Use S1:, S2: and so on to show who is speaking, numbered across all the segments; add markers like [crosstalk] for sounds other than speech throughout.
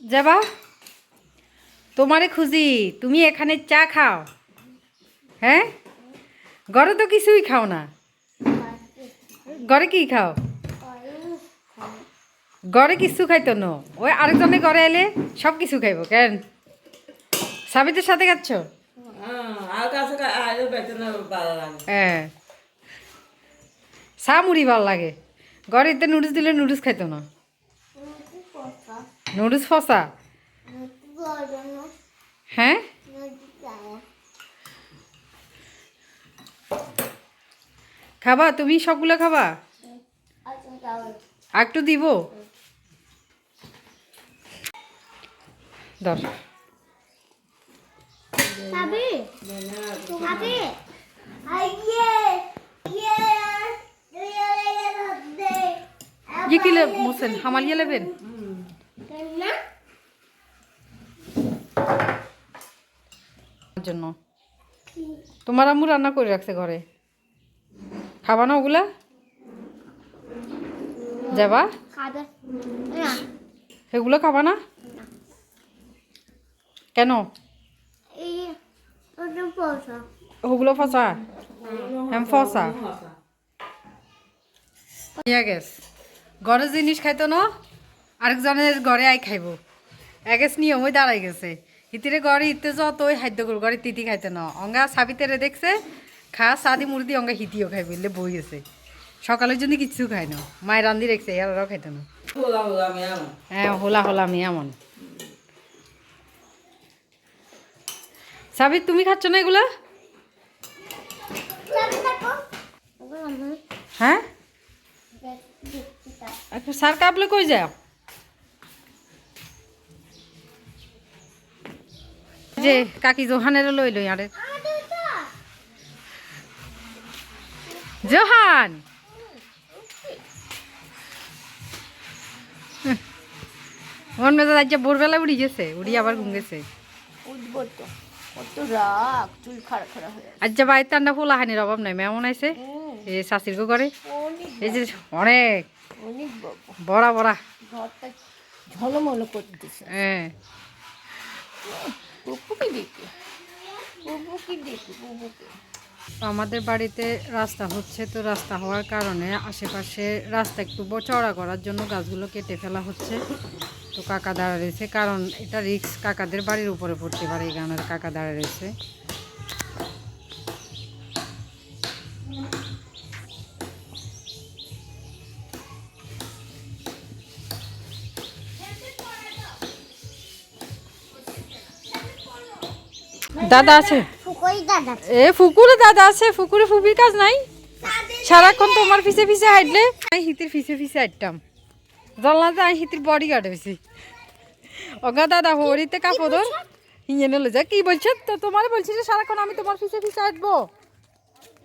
S1: যাবা? তোমারে খুঁজি, তুমি এখানে চা খাও। হ্যাঁ? ঘরে তো কিছুই খাও না। ঘরে কি খাও? ঘরে কিছু খাইতো না। ওই আরেকজনে ঘরে এলে সব কিছু খাইব, কেন? সাবিতের সাথে খাচ্ছ? হ্যাঁ। চা মুড়ি ভালো লাগে। ঘরে এতে নুডলস দিলে নুডলস খাইতো না। নুডলস ফসা হ্যাঁ খাবা তুমি সবগুলো খাবা আর একটু দিব দশ
S2: Sabi! Sabi! Aye! Yeah!
S1: ये किले मुसन हमाल ये लेबेन জন্য। তোমার আম্মু রান্না করে রাখছে ঘরে। খাবা না ওগুলা? যাবা? সেগুলো খাবা না? কেন? ওগুলো ফসা হ্যাঁ ফসা ইয়া গেছ ঘরে জিনিস খাইতো না আরেকজনের ঘরে আই খাইব। এগেছ নিয়ম ওই দাঁড়াই গেছে। ইতিরে ঘরে ইতে যত ওই খাদ্য করু ঘরে তিতি খাইতে ন। অঙ্গা সাবিতেরে দেখছে খা সাদি মুরদি অঙ্গা হিতিও খাই বললে বই আছে। সকালের জন্য কিছু খাই না। মায়ের রান্ধি রেখছে এরাও খাইতো না।
S3: হোলা হোলা আমি আমার
S1: হ্যাঁ হোলা হোলা আমি এমন সাবিত তুমি খাচ্ছ না এগুলা? হ্যাঁ? স্যার কাপলে কই যাও যে কাকি জোহানের লই লই আরে। জোহান! মেজাজ আজ ভোরবেলা উড়ি গেছে উড়ি আবার ঘুম গেছে। যে বাড়িতে ঠান্ডা ফুলা হানির অভাব নাই মেমন আইছে? এই শাশির গো করে এই যে অনেক।
S4: বড়।
S1: বড়া
S4: ঝলমলো করতেছে।
S1: হ্যাঁ।
S4: দেখি। দেখি
S1: আমাদের বাড়িতে রাস্তা হচ্ছে তো রাস্তা হওয়ার কারণে আশেপাশে রাস্তা একটু চড়া করার জন্য গাছগুলো কেটে ফেলা হচ্ছে। তো কাকা দাঁড়া রয়েছে, কারণ এটা রিক্স কাকাদের বাড়ির উপরে পড়তে পারে, এই গানের কাকা দাঁড়া রয়েছে। দাদা আছে? এ ফুকুরে দাদা আছে ফুকুরে ফুবির কাজ নাই। সারাক্ষণ তোমার পিছে পিছে হাঁটলে আমি হিতির পিছে পিছে হাঁটতাম। জল্লাতে আমি হিতির বডি গার্ড হয়েছি অগা দাদা হরিতে কাপড় হিঙে নিলে যা। কি বলছে? তো তোমার বলছি যে সারাক্ষণ আমি তোমার পিছে পিছে হাঁটবো।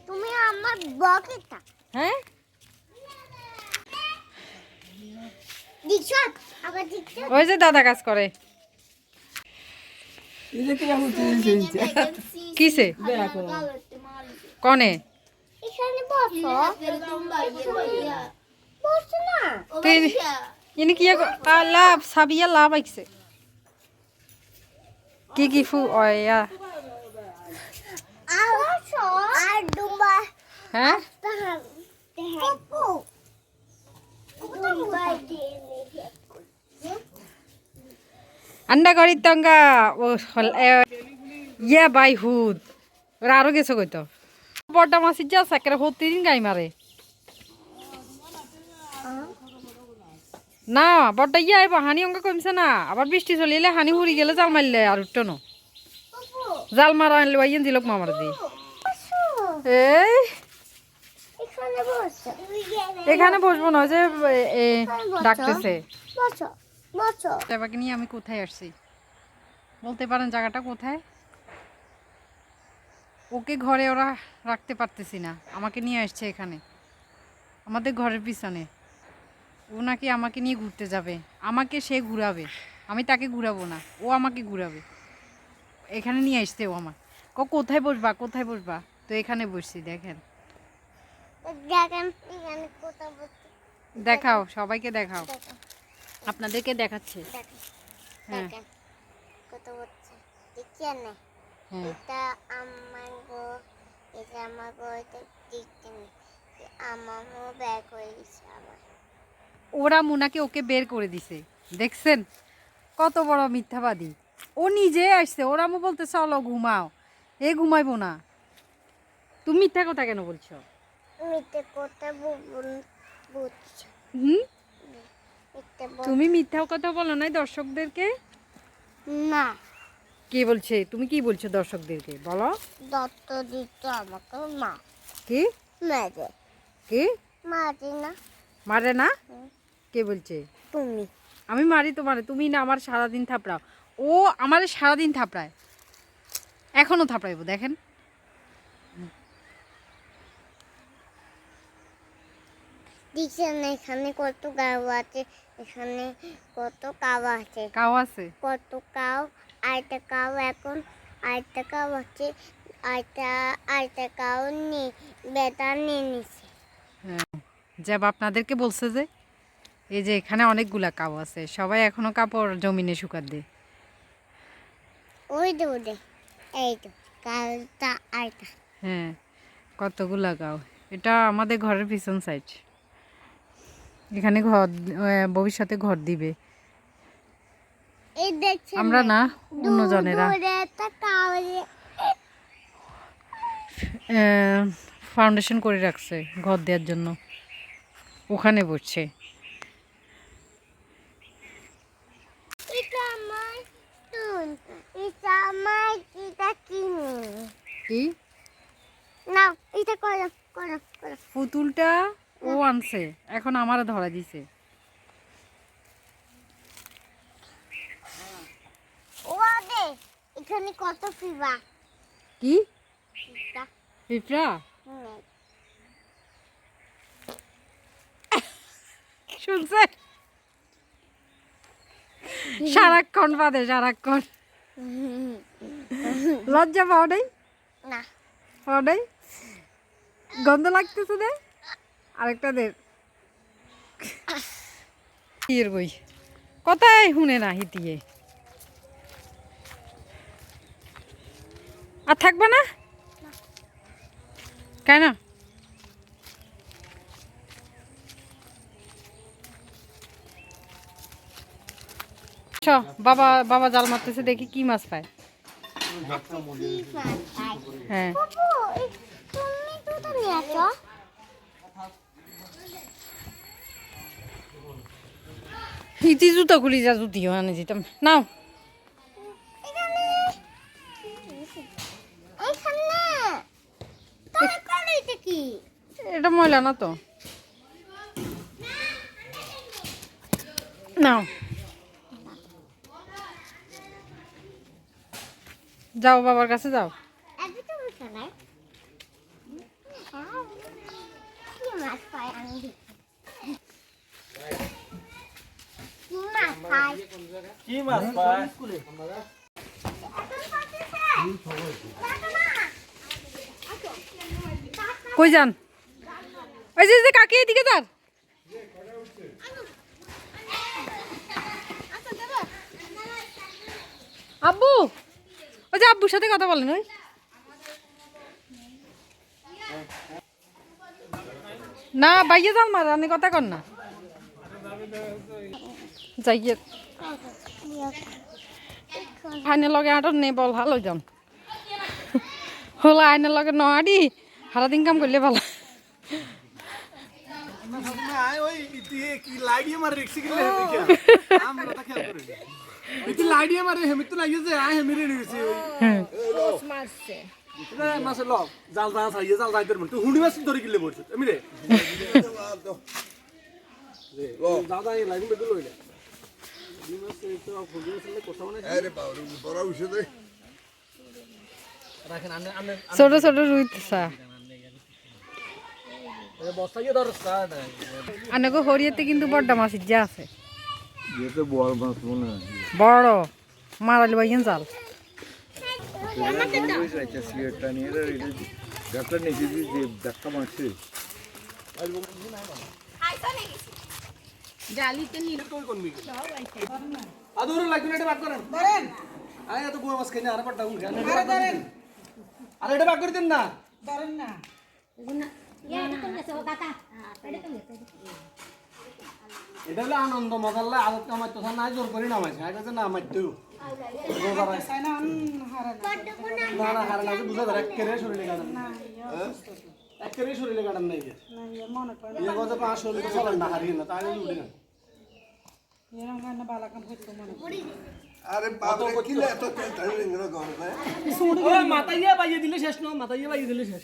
S2: তুমি আমার বকেটা
S1: হ্যাঁ? ওই যে দাদা কাজ করে। [laughs] কিসে? কনে? তুই ইনি কি লাভ সাবিয়া লাভ আইছে। কি কি ফু ওয়া
S2: আর বসো।
S1: হ্যাঁ? আন্ডা করি তঙ্গা ও এ, ইয়া বাই হুদ। ওরা আরও গেছো কইতো। বড়টা মাসির যা সাকেরা প্রতিদিন গাই মারে। না বড়টা ইয়া আইব হানি অঙ্কা কমছে না। আবার বৃষ্টি চলে এলে হানি হুড়ি গেলে জাল মারলে আর উঠতো না। জাল মারা আনলে ওয়াইন দিলক মামার দি এই।
S2: এখানে বসো।
S1: বসবো না যে ডাকতেছে।
S2: বসো
S1: নিয়ে আমি কোথায় আসছি? বলতে পারেন জায়গাটা কোথায়? ওকে ঘরে ওরা রাখতে পারতেছি না। আমাকে নিয়ে আসছে এখানে। আমাদের ঘরের পিছনে। ও নাকি আমাকে নিয়ে ঘুরতে যাবে। আমাকে সে ঘুরাবে। আমি তাকে ঘুরাবো না। ও আমাকে ঘুরাবে। এখানে নিয়ে আসছে ও আমার ক কোথায় বসবা? কোথায় বসবা? তো এখানে বসছি দেখেন। দেখাও সবাইকে দেখাও। আপনাদেরকে দেখাচ্ছে। হ্যাঁ।
S2: কত হচ্ছে। দেখি না।
S1: হ্যাঁ।
S2: এটা আমার গো এটা আমার গো এটা আমার মো ব্যাগ গেছে আমার।
S1: ওরা মুনাকে ওকে বের করে দিছে। দেখছেন? কত বড় মিথ্যাবাদী। ও নিজে আসছে। ওরা আমু বলতে চলো ঘুমাও। এ ঘুমাইবো না। তুমি মিথ্যা কথা কেন বলছো?
S2: মিথ্যা কথা বল- বুঝছ
S1: হুম? তুমি মিথ্যা কথা বলো নাই দর্শকদেরকে?
S2: না।
S1: কে বলছে? তুমি কি বলছো দর্শকদেরকে? বলো।
S2: দত্ত দিত আমাকে মা।
S1: কি?
S2: মেরে।
S1: কি?
S2: মারি না।
S1: মারে না? কে বলছে?
S2: তুমি।
S1: আমি মারি তোমারে তুমি না আমার সারাদিন থাপড়াও। ও আমার সারাদিন থাপড়ায়। এখনও থাপড়াইবো দেখেন।
S2: দেখছেন এখানে কত গাও আছে। এখানে কত কাউ আছে?
S1: কাউ আছে?
S2: কত কাউ আরেকটা কাউ এখন আরেকটা কাউ আছে আরেকটা আরেকটা কাউ নেই বেটা নিয়ে নিছে।
S1: যাব আপনাদেরকে বলছে যে এই যে এখানে অনেকগুলা কাউ আছে সবাই এখনও কাপড় জমিনে শুকাত দেয়
S2: ওই তো এই তো কাউটা আরেকটা।
S1: হ্যাঁ কতগুলা কাউ এটা আমাদের ঘরের পিছন সাইড এখানে ঘর ভবিষ্যতে ঘর দিবে। আমরা না
S2: একটা কাউ
S1: ফাউন্ডেশন করে রাখছে ঘর দেওয়ার জন্য। ওখানে বসছে। পুতুলটা ও আনছে এখন আমারও ধরা দিছে।
S2: এখানে কত ফিবা
S1: কি? পিঁপড়া শুনছে? সারাক্ষণ বাদে সারাক্ষণ। লজ্জা পাও নাই?
S2: না।
S1: পাও নাই? গন্ধ লাগতেছে দে। আরেকটা দে। ইয়ের বই। কথাই শুনে না হিতিয়ে। আর থাকবে না? কেন? বাবা বাবা জাল মারতেছে দেখি কি মাছ পায়। হ্যাঁ
S2: বাবু এই তুমি দুটো নিয়ে আসো
S1: ইতি জুতো খুলি যা জুতিও আনে যেতাম। নাও।
S2: এটা
S1: ময়লা না তো। নাও। যাও বাবার কাছে যাও
S2: এত তো বুঝছ না কি মাছ পাই আমি দেখি কি মাছ
S3: পায়
S1: কই যান? ওই যে কাকি, এদিকে যান আব্বু, ওই যে আব্বুর সাথে কথা বলেন, ওই। না, বাইয়ে যান মার আমি কথা কর না। যাইয়ে। আইনের লগে আটর নেই বল ভালো যান হলো আইনের লগে ন আডি সারাদিন কাম করলে ভালো।
S5: নাই
S1: ছোট ছোট রুইতেছা
S5: ধর
S1: হরিয়াতে কিন্তু বড্ডা মাছ যা আছে।
S6: বড়
S1: মারালি বাইন জাল।
S6: ধাক্কা মারছে।
S4: জালিতে নিয়ে
S5: কোন মিকে আদুর লাগবে না এটা বাদ করেন। ধরেন। আরে এত গোয়া মাছ খাই না আরে পাটা আরে ধরেন। আরে এটা বাদ করে দেন না। এটা হলো আনন্দ মজাল্লা আদত কামাইতো না জোর করে নামাইছে আগে যে নামাইতো না না। হারে না বুঝা ধরে একেরে শরীরে একেরে শরীরে কাটান নাই ইয়ে কথা পাঁচ শরীরে চলেন না হারিয়ে না তাই উঠে না
S7: আরে বাবা কি এত টেনশন নিল গরমে
S5: ও মাথা ইয়ে বাইয়ে দিলে শেষ ন মাথা ইয়ে বাইয়ে দিলে শেষ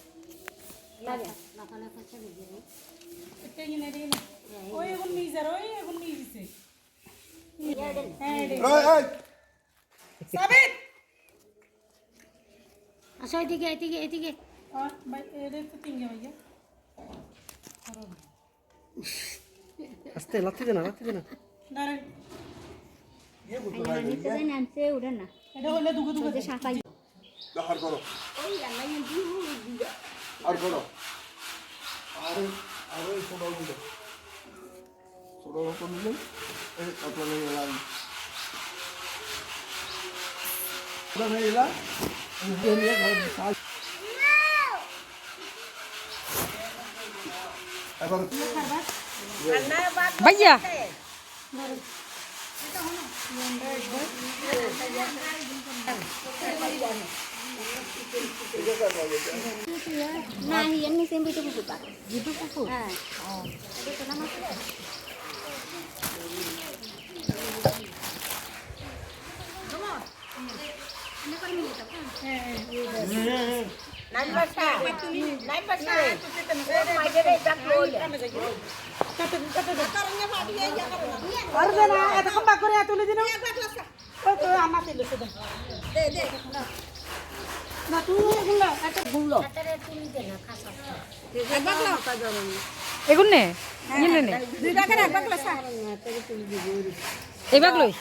S4: আসো এদিকে এদিকে এদিকে।
S5: আস্তে লাথি দে না লাথি দে না।
S4: উঠে না
S7: আর করো আর করো আরে আরে ছোট দিল ছোট কোন দিল এই আপনার এলাম আপনার এলাম নিয়ে ঘর সাজ এবার
S1: ভাইয়া
S4: না এমনি সেম বিটু কুকুর পারে বিটু কুকুর হ্যাঁ
S1: এগুন নে। নিলে নে এবার লই।